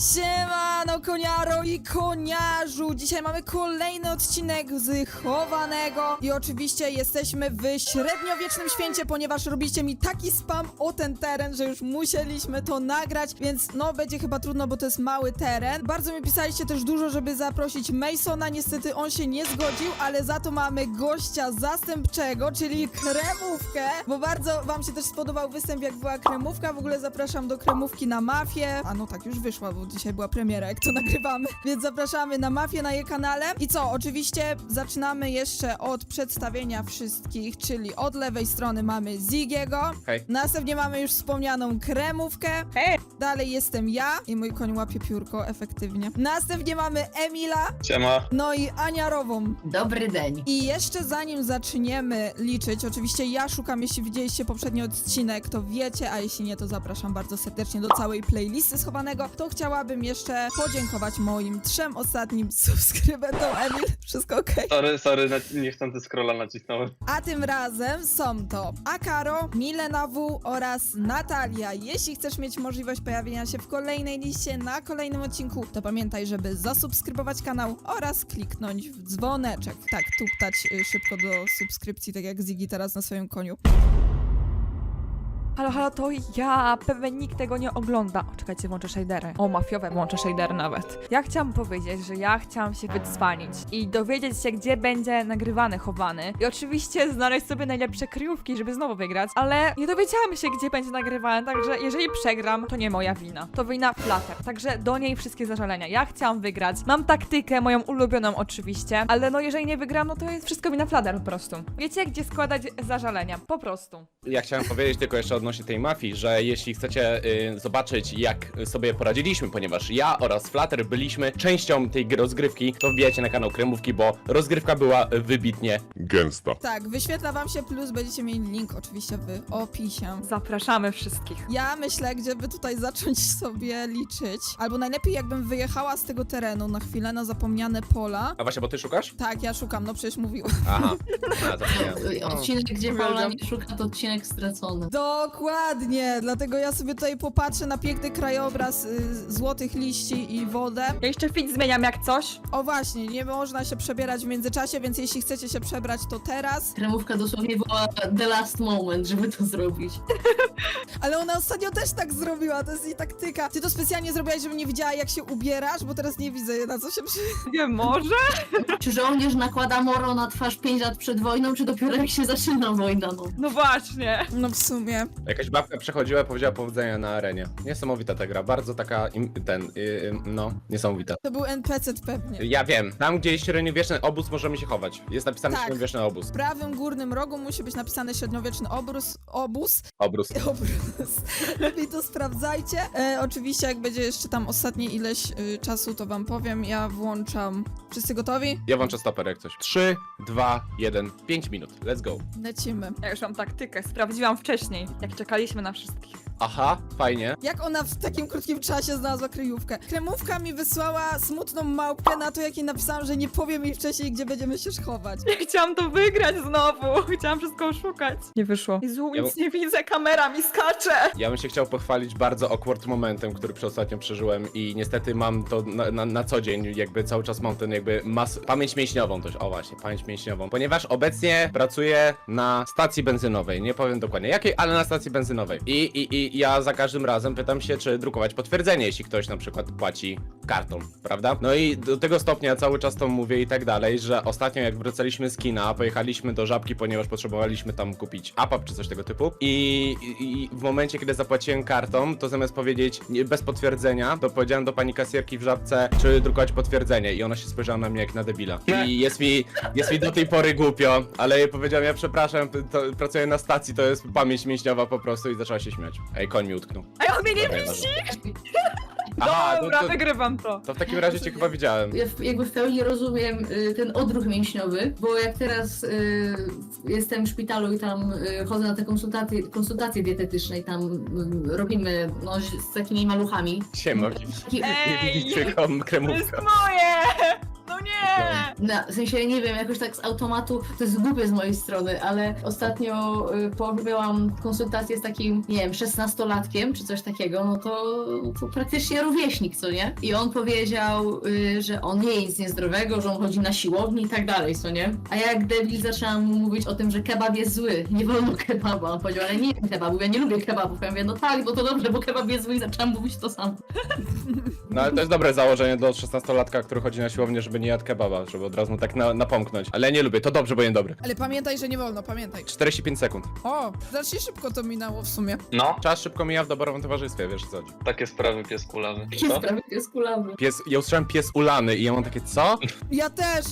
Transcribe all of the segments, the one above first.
シェーマーの koniaro i koniarzu! Dzisiaj mamy kolejny odcinek z chowanego. I oczywiście jesteśmy w średniowiecznym święcie, ponieważ robicie mi taki spam o ten teren, że już musieliśmy to nagrać, więc no będzie chyba trudno, bo to jest mały teren. Bardzo mi pisaliście też dużo, żeby zaprosić Masona, niestety on się nie zgodził, ale za to mamy gościa zastępczego, czyli kremówkę, bo bardzo wam się też spodobał występ, jak była kremówka, w ogóle zapraszam do kremówki na mafię, a no tak już wyszła, bo dzisiaj była premiera, jak to nagrywamy, więc zapraszamy na mafię na jej kanale. I co, oczywiście zaczynamy jeszcze od przedstawienia wszystkich, czyli od lewej strony mamy Zigiego, Hej. następnie mamy już wspomnianą kremówkę, Hej! dalej jestem ja i mój koń łapie piórko efektywnie. Następnie mamy Emila, Siema. no i Aniarową. Dobry dzień. I jeszcze zanim zaczniemy liczyć, oczywiście ja szukam, jeśli widzieliście poprzedni odcinek, to wiecie, a jeśli nie, to zapraszam bardzo serdecznie do całej playlisty schowanego, to chciałabym jeszcze podziękować moim trzem ostatnim subskrybentom. Emil, wszystko okej? Sorry, sorry, na- niechcący scrolla nacisnąłem. A tym razem są to Akaro, Milena W oraz Natalia. Jeśli chcesz mieć możliwość pojawienia się w kolejnej liście na kolejnym odcinku, to pamiętaj, żeby zasubskrybować kanał oraz kliknąć w dzwoneczek. Tak, tuptać y, szybko do subskrypcji, tak jak Ziggy teraz na swoim koniu. Halo, halo, to ja. Pewnie nikt tego nie ogląda. O, czekajcie, włączę shadery. O, mafiowe włączę shadery nawet. Ja chciałam powiedzieć, że ja chciałam się wydzwanić i dowiedzieć się, gdzie będzie nagrywany chowany. I oczywiście znaleźć sobie najlepsze kryjówki, żeby znowu wygrać, ale nie dowiedziałam się, gdzie będzie nagrywany, także jeżeli przegram, to nie moja wina. To wina Flutter, także do niej wszystkie zażalenia. Ja chciałam wygrać. Mam taktykę, moją ulubioną oczywiście, ale no jeżeli nie wygram, no to jest wszystko wina Flutter po prostu. Wiecie, gdzie składać zażalenia? Po prostu. Ja chciałem powiedzieć tylko jeszcze odnośnie tej mafii, że jeśli chcecie y, zobaczyć, jak sobie poradziliśmy, ponieważ ja oraz Flutter byliśmy częścią tej gry- rozgrywki, to wbijajcie na kanał Kremówki, bo rozgrywka była wybitnie gęsta. Tak, wyświetla wam się plus, będziecie mieli link oczywiście w opisie. Zapraszamy wszystkich. Ja myślę, gdzie by tutaj zacząć sobie liczyć. Albo najlepiej, jakbym wyjechała z tego terenu na chwilę na zapomniane pola. A właśnie, bo ty szukasz? Tak, ja szukam, no przecież mówiłam. Aha. A, zapomniałem. Odcinek, gdzie. Paula nie szuka, to odcinek stracony. Dokładnie, dlatego ja sobie tutaj popatrzę na piękny krajobraz y, złotych liści i wodę. Ja jeszcze fit zmieniam jak coś. O właśnie, nie można się przebierać w międzyczasie, więc jeśli chcecie się przebrać, to teraz. Kremówka dosłownie była the last moment, żeby to zrobić. Ale ona ostatnio też tak zrobiła, to jest jej taktyka. Ty to specjalnie zrobiłaś, żebym nie widziała, jak się ubierasz, bo teraz nie widzę, na co się przy... Nie może? Czy żołnierz nakłada moro na twarz 5 lat przed wojną, czy dopiero jak się zaczyna wojna? No. No właśnie. No w sumie. Jakaś babka przechodziła i powiedziała powodzenia na arenie. Niesamowita ta gra, bardzo taka, im, ten, y, y, no, niesamowita. To był NPC pewnie. Ja wiem, tam gdzie jest średniowieczny obóz możemy się chować. Jest napisany Tak. średniowieczny obóz. W prawym górnym rogu musi być napisany średniowieczny obrus, obóz. Obrus. Obrus. Lepiej to sprawdzajcie. E, oczywiście, jak będzie jeszcze tam ostatnie ileś y, czasu, to wam powiem. Ja włączam. Wszyscy gotowi? Ja włączę stoper jak coś. 3, 2, 1, 5 minut. Let's go. Lecimy. Ja już mam taktykę, sprawdziłam wcześniej, jak czekaliśmy na wszystkich. Aha, fajnie. Jak ona w takim krótkim czasie znalazła kryjówkę? Kremówka mi wysłała smutną małpkę na to, jak jej napisałam, że nie powiem jej wcześniej, gdzie będziemy się schować. Ja chciałam to wygrać znowu. Chciałam wszystko oszukać. Nie wyszło. Jezu, Ja nic nie widzę, kamera mi skacze. Ja bym się chciał pochwalić bardzo awkward momentem, który przedostatnio przeżyłem i niestety mam to na, na, na co dzień, jakby cały czas mam ten jakby mas... pamięć mięśniową też, o właśnie, pamięć mięśniową, ponieważ obecnie pracuję na stacji benzynowej, nie powiem dokładnie jakiej, ale na stacji benzynowej I, i, i ja za każdym razem pytam się, czy drukować potwierdzenie, jeśli ktoś na przykład płaci kartą, prawda? No i do tego stopnia cały czas to mówię i tak dalej, że ostatnio jak wracaliśmy z kina, pojechaliśmy do Żabki, ponieważ potrzebowaliśmy tam kupić APAP czy coś tego typu i, i, i w momencie, kiedy zapłaciłem kartą, to zamiast powiedzieć nie, bez potwierdzenia, to powiedziałem do pani kasjerki w Żabce, czy drukować potwierdzenie i ona się spojrzała na mnie jak na debila. I jest mi, jest mi do tej pory głupio, ale jej powiedziałem, ja przepraszam, to, pracuję na stacji, to jest pamięć mięśniowa po prostu i zaczęła się śmiać. Ej, koń mi utknął. A on mnie nie Dobra, widzi. Aha, no Dobra, to, wygrywam to. to w takim razie cię chyba widziałem. Ja w- jakby w pełni rozumiem y, ten odruch mięśniowy, bo jak teraz y, jestem w szpitalu i tam y, chodzę na te konsultacje, konsultacje dietetyczne i tam y, robimy no, z takimi maluchami. Siema, Taki, Ej! nie widzicie kom To jest kremówka. moje! No nie! Na, w sensie nie wiem, jakoś tak z automatu, to jest głupie z mojej strony, ale ostatnio y, miałam konsultację z takim, nie wiem, 16-latkiem czy coś takiego, no to, to praktycznie rówieśnik, co nie? I on powiedział, y, że on nie jest niezdrowego, że on chodzi na siłowni i tak dalej, co nie? A ja jak debil zaczęłam mu mówić o tym, że kebab jest zły, nie wolno kebaba. On powiedział, ale nie jem kebabów, ja nie lubię kebabów. Ja mówię, no tak, no to dobrze, bo kebab jest zły i zaczęłam mówić to samo. No ale to jest dobre założenie do 16-latka, który chodzi na siłownię, żeby nie jadł kebaba, żeby od razu mu tak na, napomknąć. Ale ja nie lubię, to dobrze, bo niedobry. Ale pamiętaj, że nie wolno, pamiętaj. 45 sekund. O, znacznie szybko to minęło w sumie. No, Czas szybko mija w dobrym towarzystwie, wiesz co? chodzi. takie sprawy pieskulawy. Jakie Co? sprawy pies kulawy. Pies, ja usłyszałem pies ulany i ja mam takie, co? Ja też!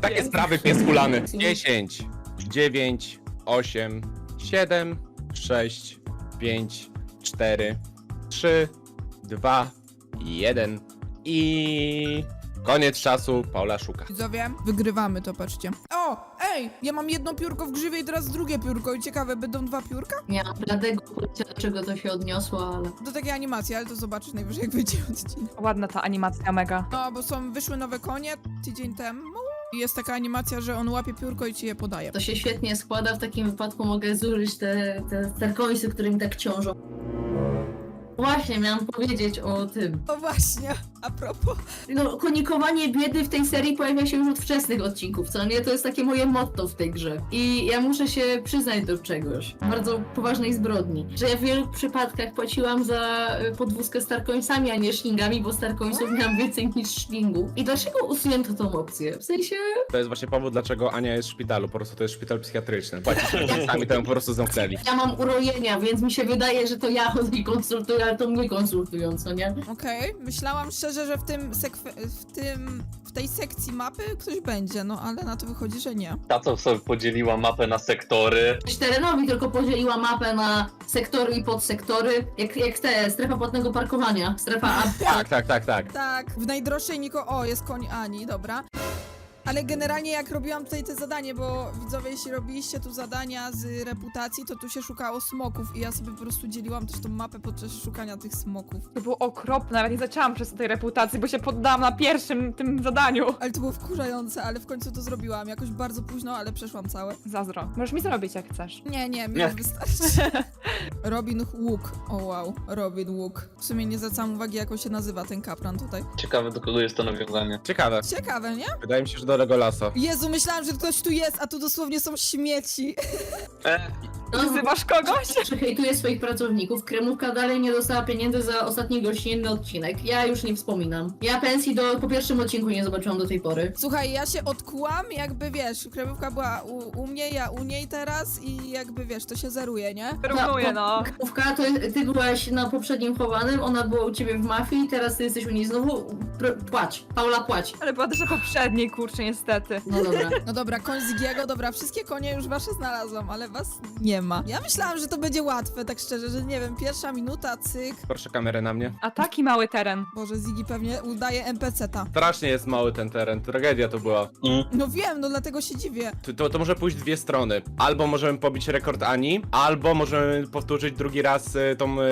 Takie pies. sprawy pies ulany. 10, 9, 8, 7, 6, 5, 4, 3, 2, 1 i koniec czasu. Paula szuka. Widzowie, wygrywamy to, patrzcie. O, ej, ja mam jedno piórko w grzywie i teraz drugie piórko i ciekawe, będą dwa piórka? Nie mam bladego pojęcia, do czego to się odniosło, ale... To takie animacje, ale to zobaczysz najwyżej jak wyjdzie odcinek. Ładna ta animacja, mega. No, bo są, wyszły nowe konie tydzień temu i jest taka animacja, że on łapie piórko i ci je podaje. To się świetnie składa, w takim wypadku mogę zużyć te, te terkoisy, które mi tak ciążą. Właśnie, miałam powiedzieć o tym. O właśnie, a propos. No, konikowanie biedy w tej serii pojawia się już od wczesnych odcinków, co nie? To jest takie moje motto w tej grze. I ja muszę się przyznać do czegoś, bardzo poważnej zbrodni, że ja w wielu przypadkach płaciłam za y, podwózkę starkońcami, a nie szlingami, bo starkońców miałam więcej niż szlingów. I dlaczego usunięto tą opcję? W sensie, To jest właśnie powód, dlaczego Ania jest w szpitalu. Po prostu to jest szpital psychiatryczny. Płacisz sami to ją po prostu zamknęli. ja mam urojenia, więc mi się wydaje, że to ja chodzę i konsultuję, ale to mnie konsultują, co nie? Okej, myślałam szczerze, że w tym, w tym, w tej sekcji mapy ktoś będzie, no ale na to wychodzi, że nie. Ta, co sobie podzieliła mapę na sektory. terenowi tylko podzieliła mapę na sektory i podsektory, jak, jak te, strefa płatnego parkowania, strefa A. Tak, tak, tak, tak. Tak, w najdroższej Niko, o, jest koń Ani, dobra. Ale generalnie jak robiłam tutaj te zadanie, bo widzowie, jeśli robiliście tu zadania z reputacji, to tu się szukało smoków i ja sobie po prostu dzieliłam też tą mapę podczas szukania tych smoków. To było okropne, nawet nie zaczęłam przez tej reputacji, bo się poddałam na pierwszym tym zadaniu. Ale to było wkurzające, ale w końcu to zrobiłam. Jakoś bardzo późno, ale przeszłam całe. Zazdro. Możesz mi zrobić jak chcesz. Nie, nie, mi Nie. już wystarczy. Robin Hook. O wow, Robin Hook. W sumie nie zwracam uwagi, jak on się nazywa, ten kapran tutaj. Ciekawe, do kogo jest to nawiązanie. Ciekawe. Ciekawe, nie? Wydaje mi się, że do Legolasa. Jezu, myślałam, że ktoś tu jest, a tu dosłownie są śmieci. E, No, Wzywasz kogoś? Przehejtuję swoich pracowników. Kremówka dalej nie dostała pieniędzy za ostatni gościnny odcinek. Ja już nie wspominam. Ja pensji do, po pierwszym odcinku nie zobaczyłam do tej pory. Słuchaj, ja się odkułam, jakby wiesz, kremówka była u, u mnie, ja u niej teraz i jakby wiesz, to się zeruje, nie? Równuję, no. Kremówka, to ty byłaś na poprzednim chowanym, ona była u ciebie w mafii, teraz ty jesteś u niej znowu. Pr- płać. Paula, płać. Ale była też poprzedniej, kurczę, niestety. No dobra. No dobra, koń z Giego, dobra, wszystkie konie już wasze znalazłam, ale was nie ma. Ja myślałam, że to będzie łatwe, tak szczerze, że nie wiem, pierwsza minuta, cyk. Proszę kamerę na mnie. A taki mały teren. Boże, Ziggy pewnie udaje NPC-ta. Strasznie jest mały ten teren. Tragedia to była. mm. No wiem, no dlatego się dziwię. To, to, to może pójść dwie strony. Albo możemy pobić rekord Ani, albo możemy powtórzyć drugi raz y, tą, y,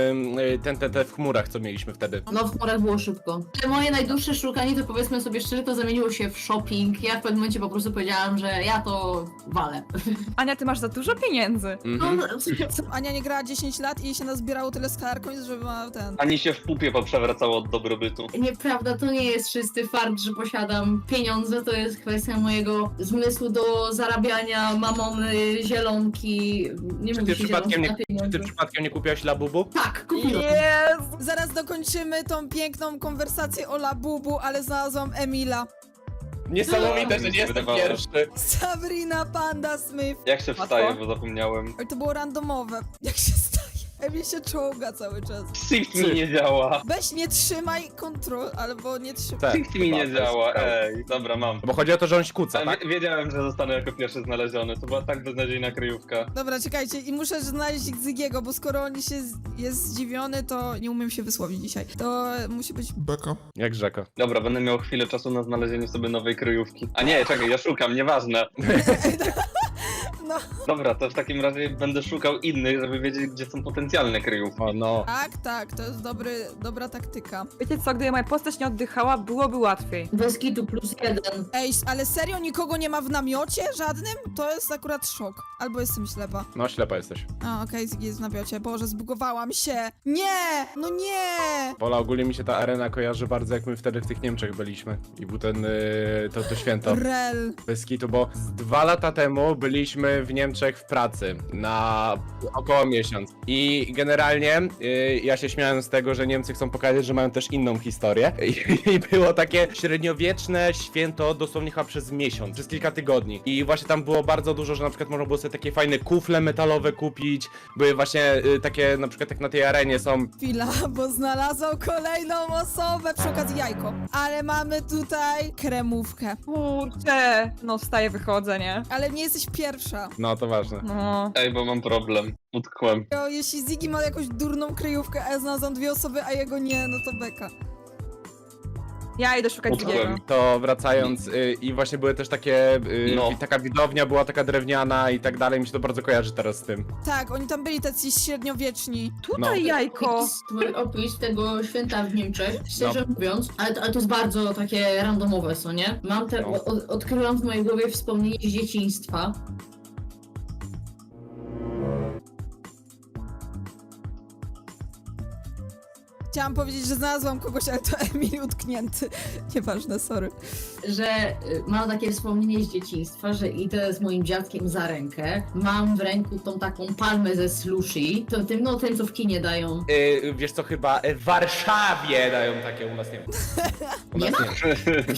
y, ten, ten, ten w chmurach, co mieliśmy wtedy. No w chmurach było szybko. Te moje najdłuższe szukanie, to powiedzmy sobie szczerze, to zamieniło się w shopping. Ja w pewnym momencie po prostu powiedziałam, że ja to walę. Ania, ty masz za dużo pieniędzy. No, Mhm. Co, Ania nie grała 10 lat i się nazbierało tyle skarkoń, żeby ma ten... Ani się w pupie poprzewracało od dobrobytu. Nieprawda, to nie jest czysty fakt, że posiadam pieniądze, to jest kwestia mojego zmysłu do zarabiania mamony, zielonki, nie Czy ty się przypadkiem zielonki nie, na czy pieniądze. ty przypadkiem nie kupiłaś Labubu? Tak, kupiłam. Jezu! Zaraz dokończymy tą piękną konwersację o Labubu, ale znalazłam Emila. Niesamowite, że nie jestem wydawało. pierwszy. Sabrina Panda Smith. Jak się Łatwo? wstaje, bo zapomniałem. Oj, to było randomowe. Jak się? Emil się czołga cały czas. Shift mi nie działa. Weź nie trzymaj kontrol, albo nie trzymaj. Tak, Shift mi nie chyba, to jest działa, ej. Dobra, mam. Bo chodzi o to, że on kłóca, A, tak? wie- Wiedziałem, że zostanę jako pierwszy znaleziony. To była tak beznadziejna kryjówka. Dobra, czekajcie, i muszę znaleźć Zygiego, bo skoro on się z- jest zdziwiony, to nie umiem się wysłowić dzisiaj. To musi być Beka. Jak rzeko. Dobra, będę miał chwilę czasu na znalezienie sobie nowej kryjówki. A nie, czekaj, ja szukam, nieważne. No. Dobra, to w takim razie będę szukał innych, żeby wiedzieć, gdzie są potencjalne kryjówki. O no. Tak, tak, to jest dobry, dobra taktyka. Wiecie co, gdyby moja postać nie oddychała, byłoby łatwiej. Bez kitu plus jeden. Ej, ale serio nikogo nie ma w namiocie żadnym? To jest akurat szok. Albo jestem ślepa. No, ślepa jesteś. A, okej, Ziggy jest w namiocie. Boże, zbugowałam się. Nie! No nie! Pola, ogólnie mi się ta arena kojarzy bardzo, jak my wtedy w tych Niemczech byliśmy. I był ten, yy, to, to święto. Rel. Bez kitu, bo z dwa lata temu byliśmy w Niemczech w pracy na około miesiąc. I generalnie y, ja się śmiałem z tego, że Niemcy chcą pokazać, że mają też inną historię. I, I było takie średniowieczne święto dosłownie chyba przez miesiąc, przez kilka tygodni. I właśnie tam było bardzo dużo, że na przykład można było sobie takie fajne kufle metalowe kupić. Były właśnie y, takie, na przykład jak na tej arenie są Chwila, bo znalazłam kolejną osobę przy okazji jajko. Ale mamy tutaj kremówkę. Kurczę! No wstaję, wychodzę, nie? Ale nie jesteś pierwsza. No to ważne. No. Ej, bo mam problem. Utkłem. O, jeśli Ziggy ma jakąś durną kryjówkę, a ja znalazłam dwie osoby, a jego nie, no to beka. Ja idę szukać Utknąłem. drugiego. To wracając y, i właśnie były też takie, y, No. i taka widownia była taka drewniana i tak dalej, mi się to bardzo kojarzy teraz z tym. Tak, oni tam byli tacy średniowieczni. Tutaj No. jajko! Opis, twój opis tego święta w Niemczech, szczerze No. mówiąc, ale to, ale to jest bardzo takie randomowe, co nie? Mam te, No. od, odkryłam w mojej głowie wspomnienie z dzieciństwa. Chciałam powiedzieć, że znalazłam kogoś, ale to Emil utknięty. Nieważne, sorry. Że y, mam takie wspomnienie z dzieciństwa, że idę z moim dziadkiem za rękę, mam w ręku tą taką palmę ze slushi, to tym, no tym, co w kinie dają. Y, wiesz co, chyba y, w Warszawie dają takie, u nas nie ma. U Nie nas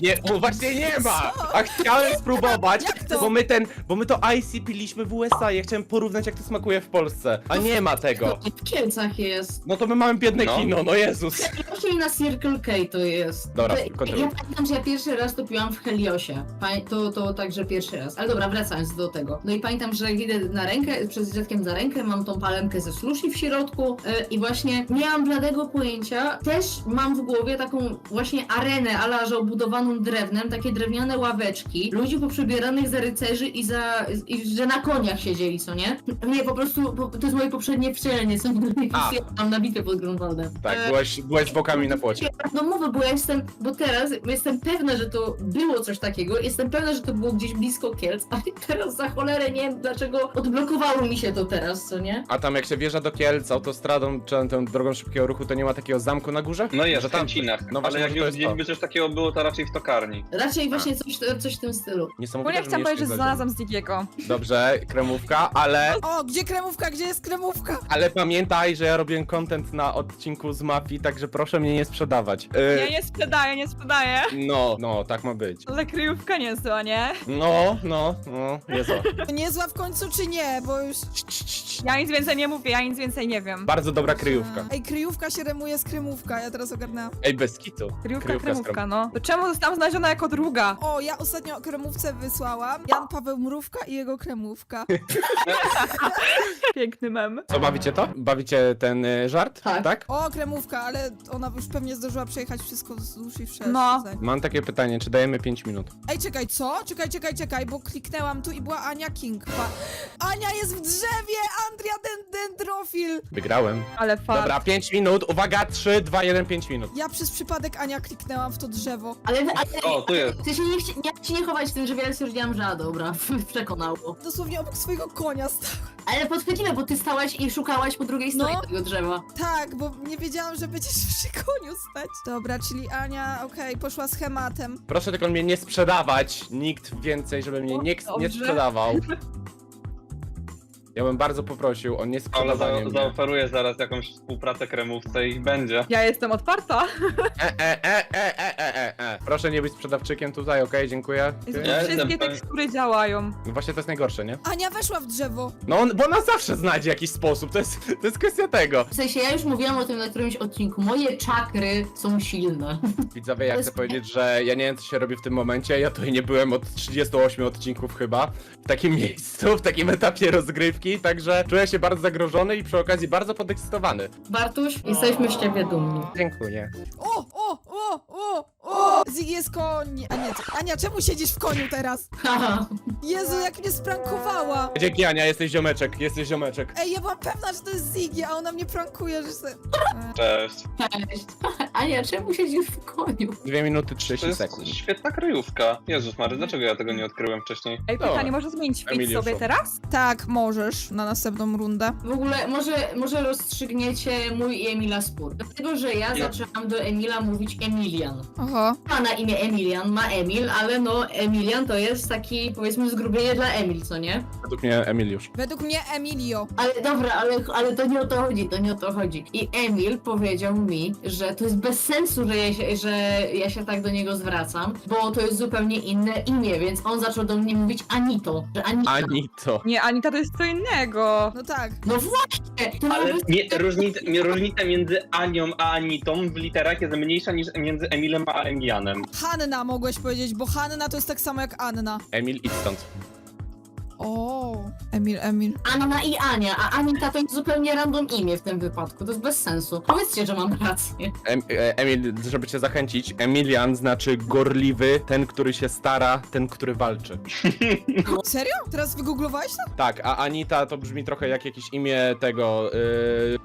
nie, nie, o, właśnie nie ma! A chciałem spróbować, bo my ten, bo my to IC piliśmy w USA i ja chciałem porównać jak to smakuje w Polsce, a nie ma tego. W Kielcach jest. No to my mamy biedne No. kino, no Jezus. Właśnie na Circle K to jest. Dobra, to, ja kontynuuj. pamiętam, że ja pierwszy raz to piłam w Heliosie. To, to także pierwszy raz. Ale dobra, wracając do tego. No i pamiętam, że idę na rękę, przez dziadkiem za rękę, mam tą palemkę ze slushi w środku e, i właśnie nie mam bladego pojęcia. Też mam w głowie taką właśnie arenę, ala że obudowaną drewnem, takie drewniane ławeczki, ludzi poprzebieranych za rycerzy i za, i, że na koniach siedzieli, co nie? Nie, po prostu, po, to jest moje poprzednie wcielenie, co mam na bitwę pod Grunwaldem. Tak, E, byłaś, byłaś bokami na płocie. no mówię, bo ja jestem, bo teraz jestem pewna, że to było coś takiego, jestem pewna, że to było gdzieś blisko Kielc, ale teraz za cholerę nie wiem dlaczego odblokowało mi się to teraz, co nie? A tam jak się wjeżdża do Kielc autostradą czy tą drogą szybkiego ruchu, to nie ma takiego zamku na górze? No jest, Że w tam- Chęcinach. No ale jak może to już jest gdzieś to. by coś takiego było, to raczej w tokarni. Raczej właśnie coś, coś w tym stylu. Niesamowite, Ogólnie że chciałam mnie powiedzieć, że znalazłam Zdigiego. Dobrze, kremówka, ale, O, gdzie kremówka? Gdzie jest kremówka? ale pamiętaj, że ja robię content na odcinku z mafii, także proszę mnie nie sprzedawać. Ja Yy, nie sprzedaję, nie sprzedaję. no, no, tak ma być. Ale kryjówka niezła, nie? No, no, no, jest. To niezła w końcu czy nie? Bo już... Ja nic więcej nie mówię, ja nic więcej nie wiem. Bardzo dobra kryjówka. Ej, kryjówka się remuje z kremówka, ja teraz ogarnęłam. Ej, bez kitu. Kryjówka, Kryjówka z kremówka, no. To czemu zostałam znaleziona jako druga? O, ja ostatnio kremówce wysłałam. Jan Paweł Mrówka i jego kremówka. Piękny mem. Co, bawicie to? Bawicie ten y, żart? Tak. tak? O, kremówka, ale ona już pewnie zdążyła przejechać wszystko wzdłuż i. No. Mam takie pytanie, czy dajemy 5 minut? Ej, czekaj, co? Czekaj, czekaj, czekaj, bo kliknęłam tu i była Ania King. Pa... Ania jest w drzewie! Andria den Dendrofil! Wygrałem. Ale fart. Dobra, 5 minut, uwaga, 3, 2, 1, 5 minut. Ja przez przypadek Ania kliknęłam w to drzewo. Ale, ale O, tu jest. Ty się nie, chci- nie, się nie chować w tym, że wiele stwierdziłam, że a dobra, przekonało. Dosłownie obok swojego konia stałam. Ale podchwytliwe, bo ty stałaś i szukałaś po drugiej stronie No. tego drzewa. Tak, bo nie wiedziałam, że będziesz przy koniu stać. Dobra, czyli Ania, okej, poszła schematem. Proszę tylko mnie nie sprzedawać. Nikt więcej, żeby mnie nie, nie sprzedawał. Ja bym bardzo poprosił o niesprzedawanie za, mnie. zaoferuje zaraz jakąś współpracę kremówce i będzie. Ja jestem otwarta. E, e, e, e, e, e, e. Proszę nie być sprzedawczykiem tutaj, okej, dziękuję. Jezu, Ja Wszystkie jestem pewien- tekstury działają. No właśnie to jest najgorsze, nie? Ania weszła w drzewo. No on, bo ona zawsze znajdzie jakiś sposób, to jest, to jest kwestia tego. W sensie, ja już mówiłam o tym na którymś odcinku. Moje czakry są silne. Widzowie, ja To chcę jest- powiedzieć, że ja nie wiem co się robi w tym momencie, ja tutaj nie byłem od 38 odcinków chyba, w takim miejscu, w takim etapie rozgrywki, także czuję się bardzo zagrożony i przy okazji bardzo podekscytowany. Bartuś, jesteśmy z ciebie dumni. Dziękuję. O, o, o, o, o! Ziggy jest koń. A nie, Ania, czemu siedzisz w koniu teraz? Haha. Jezu, jak mnie sprankowała. Dzięki Ania, jesteś ziomeczek, jesteś ziomeczek. Ej, ja byłam pewna, że to jest Ziggy, a ona mnie prankuje, że se... Cześć. Cześć. Ania, czemu siedzisz w koniu? 2 minuty To 30 jest sekund. świetna kryjówka. Jezus Mary, dlaczego ja tego nie odkryłem wcześniej? Ej, Dobra. pytanie, może zmienić fit sobie teraz? Tak, możesz na następną rundę. W ogóle może, może rozstrzygniecie mój i Emila spór. Dlatego, że ja Ja- zaczęłam do Emila mówić Emilian. Oho. Ma na imię Emilian, ma Emil, ale no Emilian to jest taki powiedzmy zgrubienie dla Emil, co nie? Według mnie Emiliusz. Według mnie Emilio. Ale dobra, ale, ale to nie o to chodzi, to nie o to chodzi. I Emil powiedział mi, że to jest bez sensu, że ja, się, że ja się tak do niego zwracam, bo to jest zupełnie inne imię, więc on zaczął do mnie mówić Anito, że Anita. Anito. Nie, Anita to jest co innego. No tak. No właśnie! To Ale nie, różnica, nie, różnica między Anią a Anitą w literach jest mniejsza niż między Emilem a Emilianem. Hanna mogłeś powiedzieć, bo Hanna to jest tak samo jak Anna. Emil, idź stąd. O, Emil, Emil. Anna i Ania, a Anita to jest zupełnie random imię w tym wypadku, to jest bez sensu. Powiedzcie, że mam rację. Em, e, Emil, żeby cię zachęcić, Emilian znaczy gorliwy, ten, który się stara, ten, który walczy. Serio? Teraz wygooglowałeś to? Tak, a Anita to brzmi trochę jak jakieś imię tego y,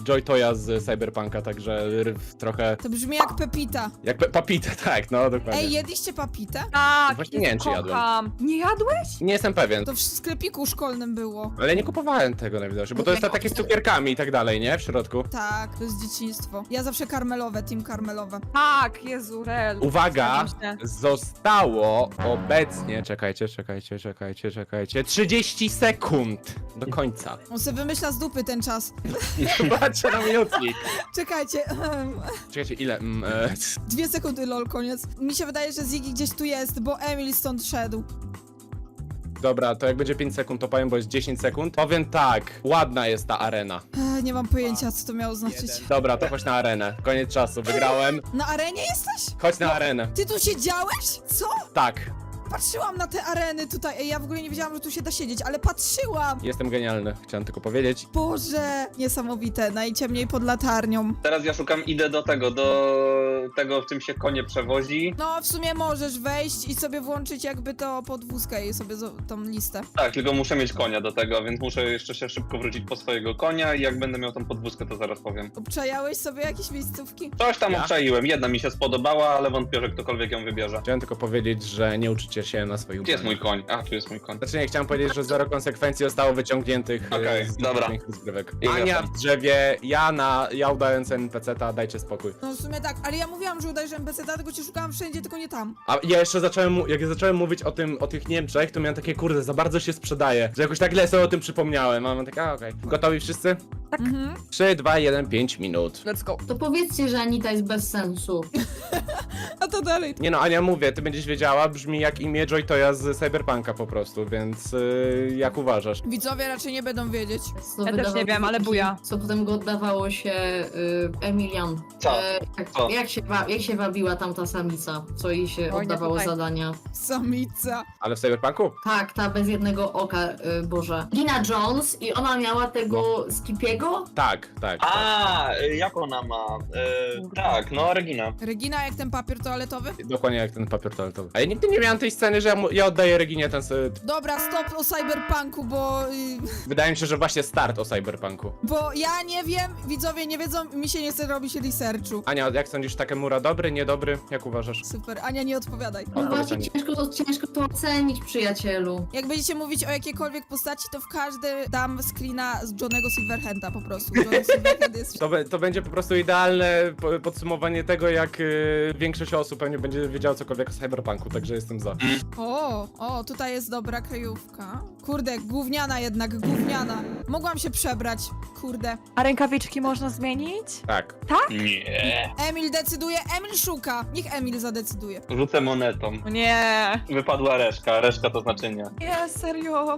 Joy Toya z Cyberpunka, także r- trochę To brzmi jak Pepita. jak pe- Papita, tak, no dokładnie. Ej, jedliście papitę? Tak, Właśnie nie wiem, czy jadłem. kocham. Nie jadłeś? Nie jestem pewien. To w sklepiku szkolnym było. Ale nie kupowałem tego najwidoczniej, bo to jest ta, takie z cukierkami i tak dalej, nie? W środku. Tak, to jest dzieciństwo. Ja zawsze karmelowe, team karmelowe. Tak, Jezu, rel. Uwaga! Zgadzam się. Zostało obecnie, czekajcie, czekajcie, czekajcie, czekajcie, 30 sekund do końca. On sobie wymyśla z dupy ten czas. Patrzę na minutnik. Czekajcie, Czekajcie, ile? Mm, e, dwie sekundy, lol, koniec. Mi się wydaje, że Ziggy gdzieś tu jest, bo Emil stąd szedł. Dobra, to jak będzie 5 sekund, to powiem, bo jest 10 sekund. Powiem tak, ładna jest ta arena. Ech, nie mam pojęcia, co to miało znaczyć. Dobra, to chodź na arenę. Koniec czasu, wygrałem. Na arenie jesteś? Chodź na arenę. Ty tu siedziałeś? Co? Tak, Patrzyłam na te areny tutaj. Ej, ja w ogóle nie wiedziałam, że tu się da siedzieć, ale patrzyłam. jestem genialny, chciałem tylko powiedzieć. Boże, niesamowite. Najciemniej pod latarnią. Teraz ja szukam, idę do tego, do tego, w czym się konie przewozi. No, w sumie możesz wejść i sobie włączyć jakby to podwózkę i sobie zo- tą listę. Tak, tylko muszę mieć konia do tego, więc muszę jeszcze się szybko wrócić po swojego konia i jak będę miał tą podwózkę, to zaraz powiem. Obczajałeś sobie jakieś miejscówki? Coś tam Ja? obczaiłem, jedna mi się spodobała, ale wątpię, że ktokolwiek ją wybierze. Chciałem tylko powiedzieć, że nie uczycie się na swoich Gdzie jest mój błędach. koń? A, tu jest mój koń. Znaczy nie, chciałem powiedzieć, że zero konsekwencji zostało wyciągniętych e, Okej, z dobra. tych rozgrywek. I Ania wracam. w drzewie, ja na, ja udając NPC-ta, dajcie spokój. No w sumie tak, ale ja mówiłam, że udajesz NPC, dlatego cię szukałam wszędzie, tylko nie tam. A ja jeszcze zacząłem, jak zacząłem mówić o tym, o tych Niemczech, to miałem takie, kurde, za bardzo się sprzedaje, że jakoś tak źle sobie o tym przypomniałem. A mam takie, a okej. Gotowi wszyscy? Tak. Mhm. 3, 2, 1, 5 minut. Let's go. To powiedzcie, że Anita jest bez sensu. A to dalej. Nie no, Ania, mówię, ty będziesz wiedziała, brzmi jak imię Joy Toya z Cyberpunka po prostu, więc yy, jak uważasz? Widzowie raczej nie będą wiedzieć. Co Ja też wydawał nie wiem, ale buja. Co potem go oddawało się y, Emilian. Co? E, jak, Co? Jak, się wa- jak się wabiła tamta samica, co jej się Oj, nie oddawało tutaj. zadania? Samica. Ale w Cyberpunku? Tak, ta bez jednego oka, y, Boże. Gina Jones i ona miała tego Skipiego? Tak, tak. tak. A, y, jak ona ma? Y, tak, no Regina. Regina jak ten papier toaletowy? Dokładnie jak ten papier toaletowy. A ja nigdy nie miałem tej sceny, że ja, mu, ja oddaję Reginie ten... Dobra, stop o cyberpunku, bo... y, Wydaje mi się, że właśnie start o Cyberpunku. bo ja nie wiem, widzowie nie wiedzą, mi się nie chce robić researchu. Ania, jak sądzisz, Takemura dobry, niedobry? Jak uważasz? Super, Ania nie odpowiadaj. No właśnie, Ani. ciężko to, ciężko to ocenić, przyjacielu. Jak będziecie mówić o jakiejkolwiek postaci, to w każdy dam screena z Johnego Silverhanda po prostu. Jest... To, be- to będzie po prostu idealne po- podsumowanie tego, jak y, większość osób pewnie będzie wiedziała cokolwiek o Cyberpunku, także jestem za. O, o, tutaj jest dobra kryjówka. Kurde, gówniana jednak, gówniana. Mogłam się przebrać, kurde. A rękawiczki można zmienić? Tak. Nie. Emil decyduje, Emil szuka. Niech Emil zadecyduje. Rzucę monetą. O Nie. Wypadła reszka, reszka to znaczy nie. Nie, serio.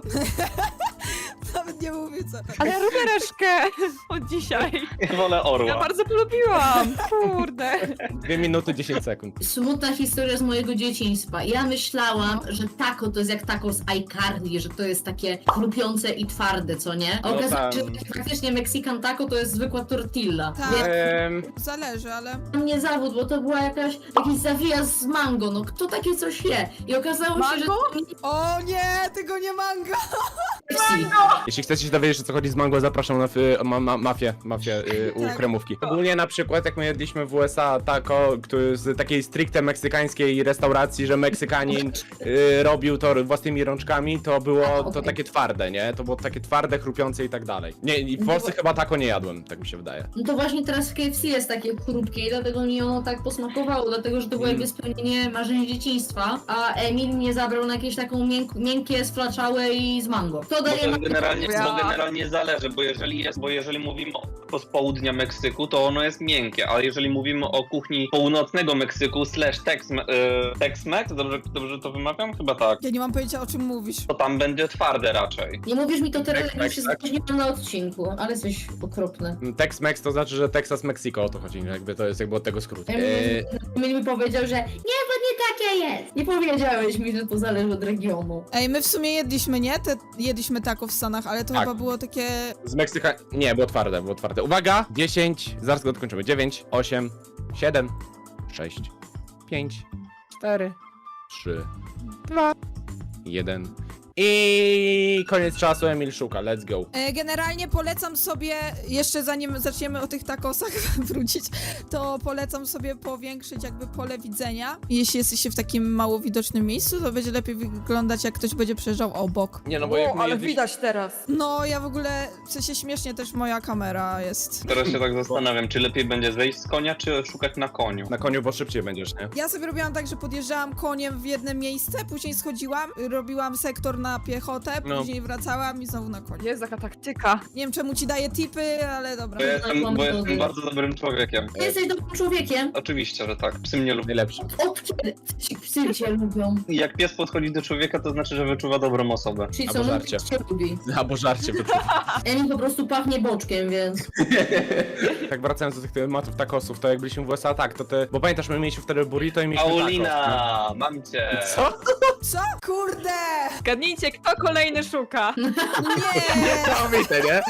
nawet nie mówi co. Ale ja lubię reszkę od dzisiaj. Wolę Ja orła. bardzo polubiłam. Kurde. Dwie minuty 10 sekund. Smutna historia z mojego dzieciństwa. Ja myślałam, że taco to jest jak taco z iCarly, że to jest takie chrupiące i twarde, co nie? A No okazało się, tam. że faktycznie Mexican taco to jest zwykła tortilla. Tak. Więc Ehm, Zależy, ale... mnie zawód, bo to była jakaś, jakiś zawijas z mango, no kto takie coś je? I okazało się, że Mango? O nie, tego nie manga! KFC. jeśli chcecie się dowiedzieć, o co chodzi z mango, zapraszam na y, ma, ma, mafię, mafię y, u Tak. kremówki. Ogólnie na przykład, jak my jedliśmy w USA taco, który z takiej stricte meksykańskiej restauracji, że Meksykanin y, robił to własnymi rączkami, to było to okej. takie twarde, nie? To było takie twarde, chrupiące i tak dalej. Nie, i w Polsce chyba taco nie jadłem, tak mi się wydaje. No to właśnie teraz w KFC jest takie chrupkie i dlatego mi ono tak posmakowało, dlatego że to było Mm. jakby spełnienie marzeń dzieciństwa, a Emil mnie zabrał na jakieś taką mięk- miękkie, sflaczałe i z mango. To Bo to generalnie, Ja- bo generalnie zależy, bo jeżeli jest, bo jeżeli mówimy o z południa Meksyku, to ono jest miękkie, ale jeżeli mówimy o kuchni północnego Meksyku slash Tex- e, Tex-Mex, dobrze, dobrze to wymawiam? Chyba tak. Ja nie mam pojęcia o czym mówisz. To tam będzie twarde raczej. Nie mówisz mi to teraz, Tak, jak już się zapóźniłam na odcinku, ale jesteś okropny. Tex-Mex to znaczy, że Texas, Mexico o to chodzi, jakby to jest jakby od tego skrót. Emil, Eee, Emil mi powiedział, że nie, bo nie takie jest. Nie powiedziałeś mi, że to zależy od regionu. Ej, my w sumie jedliśmy, nie? Te, jedliśmy taco w Stanach, ale to Tak. chyba było takie... z Meksyka... Nie, było twarde, było twarde. Uwaga! 10, zaraz go dokończymy. 9, 8, 7, 6, 5, 4, 3, 2, 1. I koniec czasu, Emil szuka, let's go. E, Generalnie polecam sobie, jeszcze zanim zaczniemy o tych takosach wrócić, to polecam sobie powiększyć jakby pole widzenia. Jeśli jesteście w takim mało widocznym miejscu, to będzie lepiej wyglądać, jak ktoś będzie przejeżdżał obok. Nie no, bo jak O, my ale widać teraz. No, ja w ogóle, w sensie śmiesznie też moja kamera jest. Teraz się tak zastanawiam, czy lepiej będzie zejść z konia, czy szukać na koniu. Na koniu, bo szybciej będziesz, nie? Ja sobie robiłam tak, że podjeżdżałam koniem w jedno miejsce, później schodziłam, robiłam sektor na piechotę, No. później wracałam i znowu na konie. Jest taka taktyka. Nie wiem, czemu ci daję tipy, ale dobra. Bo ja jestem, bo jestem bardzo dobrym człowiekiem. Ty jesteś dobrym człowiekiem. Oczywiście, że tak. Psy mnie lubią. Najlepszy. Od kiedy psy- psy cię lubią? Jak pies podchodzi do człowieka, to znaczy, że wyczuwa dobrą osobę. Czyli Albo co, żarcie. cię lubi. Albo żarcie wyczuł. Emil po prostu pachnie boczkiem, więc... Tak wracając do tych tematów takosów, to jak byliśmy w USA, tak, to te... Bo pamiętasz, my mieliśmy wtedy burrito i mieliśmy Paulina, mam cię. tacos, no. Co? Co? Kurde! Zgadnijcie, kto kolejny szuka. Nie! Niesamowite, nie?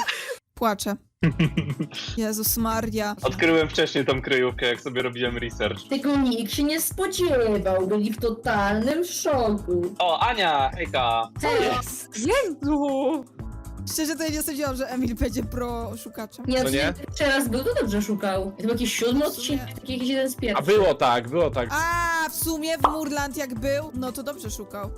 Płaczę. Jezus Maria. Odkryłem wcześniej tą kryjówkę, jak sobie robiłem research. Tego nikt się nie spodziewał, byli w totalnym szoku. O, Ania, hejka. Jest! Jezu! Szczerze to ja nie sądziłam, że Emil będzie pro szukaczem. Ja nie? Jeszcze raz był, to dobrze szukał. To był jakiś siódmy odcinek, taki jakiś jeden z A pierwszych. było tak, było tak. A, w sumie w Murland jak był, no to dobrze szukał.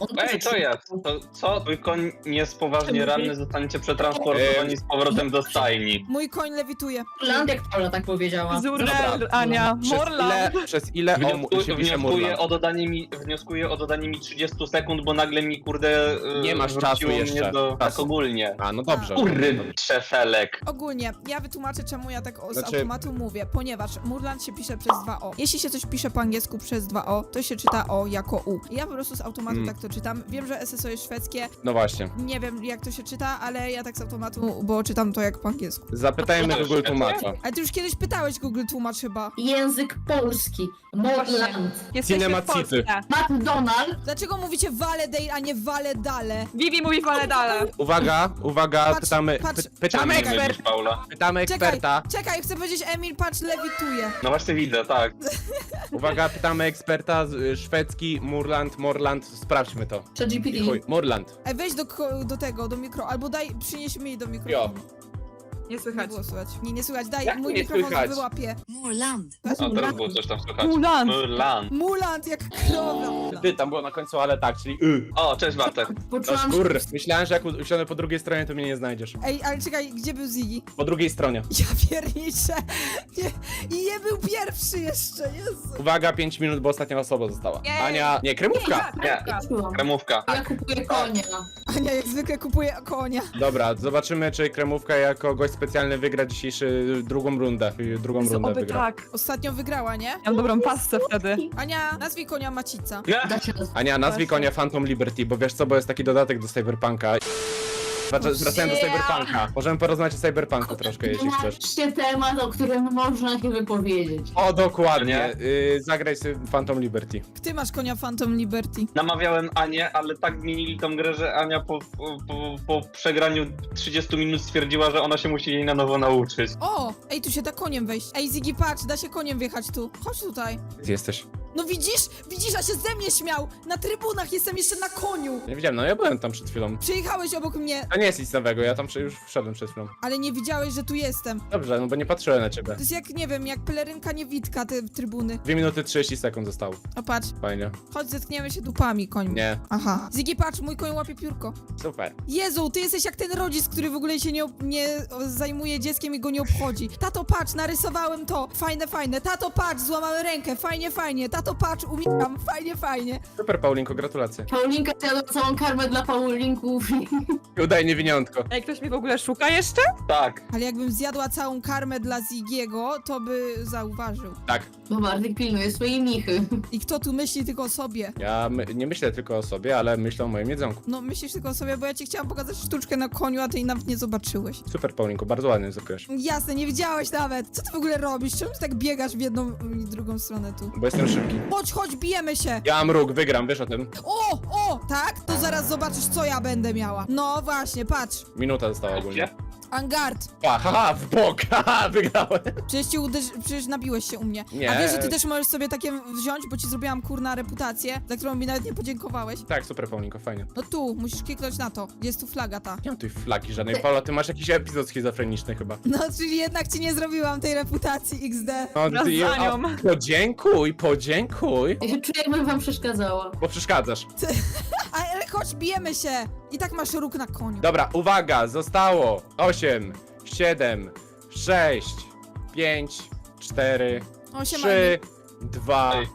On Ej, szukał. jest? To, co? Twój koń jest poważnie ranny, zostaniecie przetransportowani z powrotem do stajni. Mój koń lewituje. Land, jak Paula tak powiedziała. Zurel. Ania, Przez ile, Morland. przez ile o, Wnioskuję, pisze o dodanie mi, wnioskuję o dodanie mi 30 sekund, bo nagle mi kurde e, Nie masz wróciło czasu jeszcze. Mnie do, tak Czasu. ogólnie. A, no dobrze. Urry, trzefelek. Ogólnie, ja wytłumaczę czemu ja tak o, z Znaczy- automatu mówię, ponieważ Murland się pisze przez 2O. Jeśli się coś pisze po angielsku przez 2O, to się czyta O jako U. Ja po prostu z automatu Mm. tak to czytam. Wiem, że SSO jest szwedzkie, No właśnie. nie wiem jak to się czyta, ale ja tak z automatu, bo czytam to jak po angielsku. Zapytajmy To Google tłumacza. Ale ty już kiedyś pytałeś Google tłumacz chyba. Język polski. Modland. Jesteśmy Cinema w Polsce. McDonald. Dlaczego mówicie Valedale, a nie Valedale? Vivi mówi Valedale. Uwaga, uwaga, Patrz, pytamy, patrz. py, pytamy, Nie ekspert, mylisz, Paula. pytamy Czekaj, eksperta. czekaj, chcę powiedzieć Emil, patrz, lewituje. No właśnie widzę, tak. Uwaga, pytamy eksperta z y, szwedzki, Murland, Morland, sprawdźmy to. ChatGPT. I chuj, Murland. Ej, weź do, ko- do tego, do mikro, albo daj, przynieś mi do Jo. mikrofonu. Nie Nie słychać. było słychać. Nie, nie słychać, daj, Jak mój nie mikrofon słychać? wyłapie. Moorland. O, teraz było coś tam słychać. Mulan. Mulan. Mulant jak krowa. Ty, tam było na końcu, ale tak, czyli y. O, cześć Bartek. Poczułam, skur. Myślałem, że jak usiądę po drugiej stronie, to mnie nie znajdziesz. Ej, ale czekaj, gdzie był Ziggy? Po drugiej stronie. Ja pierniczę. Nie, I nie był pierwszy jeszcze, Jezu. Uwaga, 5 minut, bo ostatnia osoba została. Jej. Ania, nie, kremówka. Nie. Kremówka. Ja kupuję konia. Ania jak zwykle kupuje konia. Dobra, zobaczymy, czy kremówka jako gość specjalny wygra dzisiejszy drugą rundę. Y, Drugą Jezu, rundę Oby wygra. tak. Ostatnio wygrała, nie? Miałam dobrą pasę wtedy. Ania, nazwij konia Macica. Ania, nazwij konia Phantom Liberty, bo wiesz co, bo jest taki dodatek do Cyberpunka. Wraca- Wracając do Cyberpunka. Możemy porozmawiać o Cyberpunku troszkę, jeśli chcesz. Zobaczcie temat, o którym można się wypowiedzieć. O, dokładnie. Y, zagraj sobie Phantom Liberty. Ty masz konia Phantom Liberty. Namawiałem Anię, ale tak zmienili tą grę, że Ania po, po, po, po przegraniu 30 minut stwierdziła, że ona się musi jej na nowo nauczyć. O! Ej, tu się da koniem wejść. Ej, Ziggy, patrz, da się koniem wjechać tu. Chodź tutaj. Gdzie jesteś? No widzisz? Widzisz, a się ze mnie śmiał! Na trybunach jestem jeszcze na koniu! Nie widziałem, no ja byłem tam przed chwilą. Przyjechałeś obok mnie, To nie jest nic nowego, ja tam przy- już wszedłem przed chwilą. ale nie widziałeś, że tu jestem. Dobrze, no bo nie patrzyłem na ciebie. To jest jak, nie wiem, jak pelerynka niewidka, te trybuny. 2 minuty 30 sekund zostało. O, patrz. Fajnie. Chodź, zetkniemy się dupami, koń. Nie, Aha. Ziggy, patrz, mój koń łapie piórko. super. Jezu, ty jesteś jak ten rodzic, który w ogóle się nie, ob- nie o, zajmuje dzieckiem i go nie obchodzi. Tato, patrz, narysowałem to. Fajne, fajne. Tato, patrz, złamałem rękę. Fajnie, fajnie. Tato, patrz, umieram. Fajnie, fajnie. Super, Paulinko, gratulacje. Paulinka zjadła całą karmę dla Paulinków i I Udaj niewiniątko. Ej, ktoś mnie w ogóle szuka jeszcze? Tak. Ale jakbym zjadła całą karmę dla Zigiego, to by zauważył. Tak. bo Bartek pilnuje swojej michy. I kto tu myśli tylko o sobie? Ja my, nie myślę tylko o sobie, ale myślę o moim jedzonku. No, myślisz tylko o sobie, bo ja ci chciałam pokazać sztuczkę na koniu, a ty jej nawet nie zobaczyłeś. Super, Paulinko, bardzo ładnie zakryłeś. Jasne, nie widziałeś nawet. Co ty w ogóle robisz? Czemu ty tak biegasz w jedną i drugą stronę tu? Bo jestem szybki. Chodź, chodź, bijemy się! Ja mam róg, wygram, wiesz o tym? O, o, tak? To zaraz zobaczysz, co ja będę miała. No właśnie, patrz. Minuta została ogólnie. Angard. Pa, haha, w bok, haha, wygrałem. Przecież ci uderzy... przecież nabiłeś się u mnie. Nie. A wiesz, że ty też możesz sobie takie wziąć, bo ci zrobiłam kurna reputację, za którą mi nawet nie podziękowałeś. Tak, super, Paulinko, fajnie. No tu, musisz kliknąć na to. Gdzie jest tu flaga ta? Nie mam tu flagi żadnej. Paula, ty masz jakiś epizod schizofreniczny chyba. No, czyli jednak ci nie zrobiłam tej reputacji XD. No, ty, a, podziękuj, podziękuj. Ja się czuję, jakbym wam przeszkadzała. Bo przeszkadzasz. Ale chodź, bijemy się! I tak masz róg na koniu. Dobra, uwaga, zostało 8, 7, 6, 5, 4, Osiem 3, 2, Ej.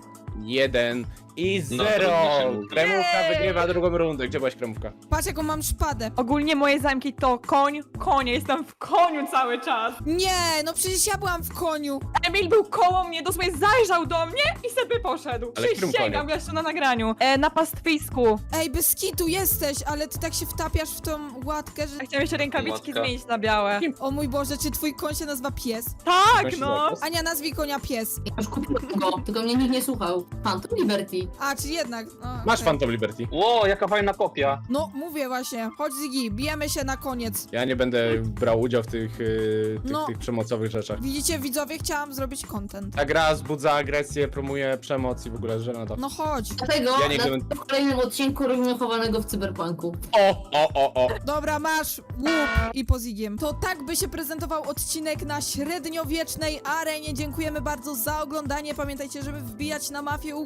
1 i No, 0. trudno się Kremówka Jej. wygrywa drugą rundę. Gdzie byłaś kremówka? Patrz, jaką mam szpadę. Ogólnie moje zamki to koń, konie, jestem w koniu cały czas. Nie, no przecież ja byłam w koniu. Emil był koło mnie, dosłownie zajrzał do mnie i sobie poszedł. Ale którym Przysięgam koniu? jeszcze na nagraniu. E, na pastwisku. Ej, bez kitu jesteś, ale ty tak się wtapiasz w tą łatkę, że... Ja chciałam jeszcze rękawiczki Matka. zmienić na białe. O mój Boże, czy twój koń się nazywa pies? Tak, no. zaraz. Ania, nazwij konia pies. Ja już kupiłem go, tylko mnie nikt nie słuchał. Phantom Liberty. A, czy jednak... No, Masz okej. Phantom Liberty. Ło, jaka fajna kopia. No, mówię właśnie. Chodź, Ziggy, bijemy się na koniec. Ja nie będę brał udziału w tych, yy, tych, No. tych przemocowych rzeczach. Widzicie, widzowie, chciałam zrobić content. Ta gra wzbudza agresję, promuje przemoc i w ogóle żenada. No chodź. Dlatego Ja nie na w kolejnym odcinku robimy chowanego w cyberpunku. O, o, o, o. Dobra, masz łup i po Zigiem. To tak by się prezentował odcinek na średniowiecznej arenie. Dziękujemy bardzo za oglądanie. Pamiętajcie, żeby wbijać na mafię u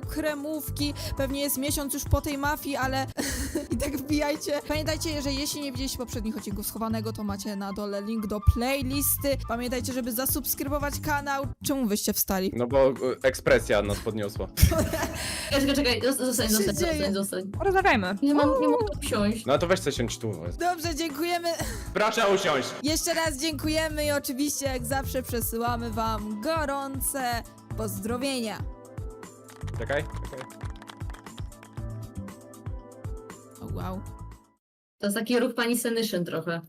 Pewnie jest miesiąc już po tej mafii, ale i tak wbijajcie. Pamiętajcie, że jeśli nie widzieliście poprzednich odcinków schowanego, to macie na dole link do playlisty. Pamiętajcie, żeby zasubskrybować kanał. Czemu wyście wstali? No bo y, ekspresja nas podniosła. Czekaj, czekaj, zos- zostań, się zostań, dzieje? zostań, zostań. Porozmawiajmy. Nie mam, nie mogę usiąść. No to weź coś siądź tu. Dobrze, dziękujemy. Proszę usiąść. Jeszcze raz dziękujemy i oczywiście, jak zawsze, przesyłamy Wam gorące pozdrowienia. Czekaj, czekaj. O, wow. To jest taki ruch pani Senyszyn trochę.